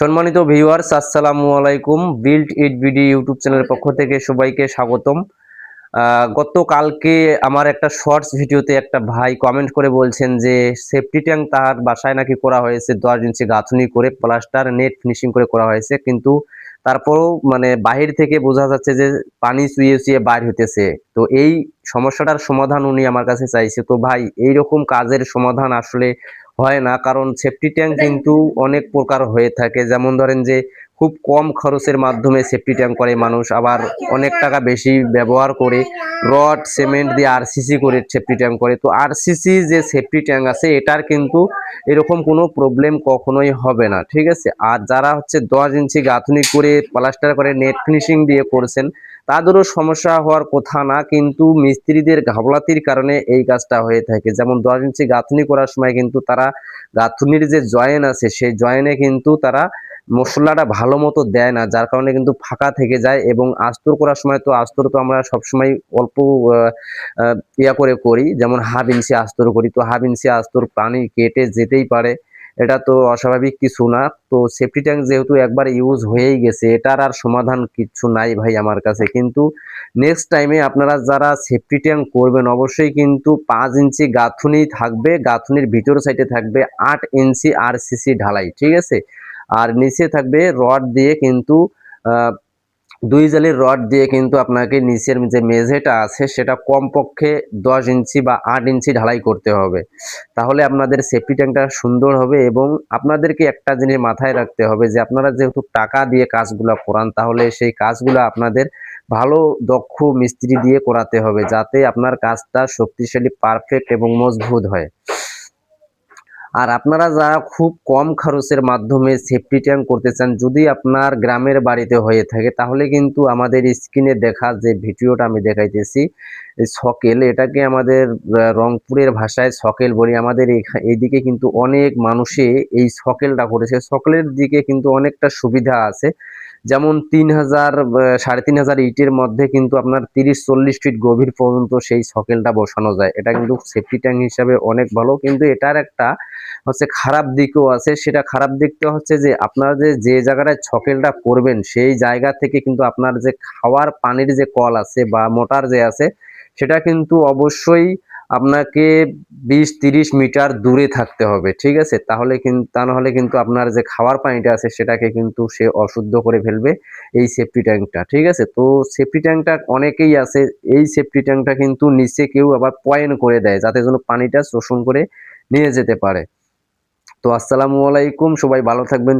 সম্মানিত ভিউয়ার্স আসসালামু আলাইকুম। বিল্ড ইট বিডি ইউটিউব চ্যানেলের পক্ষ থেকে সবাইকে স্বাগতম। গতকালকে আমার একটা শর্টস ভিডিওতে একটা ভাই কমেন্ট করে বলছেন যে সেফটি ট্যাঙ্ক তার বাসায় নাকি করা হয়েছে, দশ ইঞ্চি গাঁথনি করে প্লাস্টার নেট ফিনিশিং করে করা হয়েছে। কিন্তু তারপরও মানে বাহির থেকে বোঝা যাচ্ছে যে, পানি চুইয়ে চুইয়ে বাইর হইতেছে। তো এই সমস্যাটার সমাধান উনি আমার কাছে চাইছে। তো ভাই এই রকম কাজের সমাধান আসলে হয় না কারণ সেফটি ট্যাঙ্ক কিন্তু অনেক প্রকার হয়ে থাকে। যেমন ধরেন যে খুব কম খরচের মাধ্যমে সেফটি ট্যাঙ্ক করে মানুষ আবার অনেক টাকা বেশি ব্যবহার করে রড সিমেন্ট দিয়ে আরসিসি করে সেফটি ট্যাঙ্ক করে। তো আরসিসি যে সেফটি ট্যাঙ্ক আছে এটার কিন্তু এরকম কোনো প্রবলেম কখনোই হবে না ঠিক আছে? আর যারা হচ্ছে দশ ইঞ্চি গাঁথনি করে প্লাস্টার করে নেট ফিনিশিং দিয়ে করছেন তাদেরও সমস্যা হওয়ার কথা না, কিন্তু মিস্ত্রিদের ঘাবলাতির কারণে এই কাজটা হয়ে থাকে। যেমন দশ ইঞ্চি গাঁথনি করার সময় কিন্তু তারা গাঁথনির যে জয়েন আছে, সেই জয়েনে কিন্তু তারা মশলাটা ভালো মতো দেয় না, যার কারণে কিন্তু ফাঁকা থেকে যায় এবং আস্তর করার সময় তো আস্তর তো আমরা সবসময় অল্প ইয়া করে করি, যেমন হাফ ইঞ্চি আস্তর করি। তো হাফ ইঞ্চি আস্তর পানি কেটে যেতেই পারে। এটা তো অস্বাভাবিক কিছু না। তো সেফটি ট্যাঙ্ক যেহেতু একবার ইউজ হয়েই গেছে, এটার আর সমাধান কিছু নাই ভাই আমার কাছে। কিন্তু নেক্সট টাইমে আপনারা যারা সেফটি ট্যাঙ্ক করবেন, অবশ্যই কিন্তু পাঁচ ইঞ্চি গাঁথুনি থাকবে, গাঁথুনির ভিতর সাইডে থাকবে আট ইঞ্চি আর সিসি ঢালাই, ঠিক আছে? আর নিচে থাকবে রড দিয়ে কিন্তু দুই জালির রড দিয়ে কিন্তু আপনাকে নিচের যে মেঝেটা আছে, সেটা কমপক্ষে দশ ইঞ্চি বা আট ইঞ্চি ঢালাই করতে হবে। তাহলে আপনাদের সেফটি ট্যাঙ্কটা সুন্দর হবে এবং আপনাদেরকে একটা জিনিস মাথায় রাখতে হবে যে আপনারা যেহেতু টাকা দিয়ে কাজগুলো করান, তাহলে সেই কাজগুলো আপনাদের ভালো, দক্ষ মিস্ত্রি দিয়ে করাতে হবে যাতে আপনার কাজটা শক্তিশালী পারফেক্ট এবং মজবুত হয়। আর আপনারা যারা খুব কম খরচের মাধ্যমে সেফটি ট্যাঙ্ক করতে চান, যদি আপনার গ্রামের বাড়িতে হয়ে থাকে, তাহলে কিন্তু আমাদের স্ক্রিনে দেখা যে ভিডিওটা আমি দেখাইতেছি। সকেল, এটাকে আমাদের রংপুরের ভাষায় সকেল বলি। আমাদের এইদিকে কিন্তু অনেক মানুষে এই সকেলটা করেছে। সকেলের দিকে কিন্তু অনেকটা সুবিধা আছে। যেমন তিন হাজার সাড়ে তিন হাজার ইটের মধ্যে কিন্তু আপনার তিরিশ, চল্লিশ ফিট গভীর পর্যন্ত সেই সকেলটা বসানো যায়। এটা কিন্তু সেফটি ট্যাঙ্ক হিসাবে অনেক ভালো। কিন্তু এটার একটা হচ্ছে খারাপ দিকও আছে। সেটা খারাপ দিকটা হচ্ছে যে, আপনারা যে যে জায়গাটায় ছকেলটা করবেন, সেই জায়গা থেকে কিন্তু আপনার যে খাওয়ার পানির যে কল আছে বা মোটার যে আছে, সেটা কিন্তু অবশ্যই আপনাকে বিশ তিরিশ মিটার দূরে থাকতে হবে, ঠিক আছে? তাহলে কিন্তু তা নাহলে কিন্তু আপনার যে খাওয়ার পানিটা আছে সেটাকে কিন্তু সে অশুদ্ধ করে ফেলবে এই সেফটি ট্যাঙ্কটা ঠিক আছে? তো সেফটি ট্যাঙ্কটা অনেকেই আছে, এই সেফটি ট্যাঙ্কটা কিন্তু নিচে কেউ আবার পয়েন্ট করে দেয়, যাতে যেন পানিটা শোষণ করে নিয়ে যেতে পারে। তো আসসালামু আলাইকুম, সবাই ভালো থাকবেন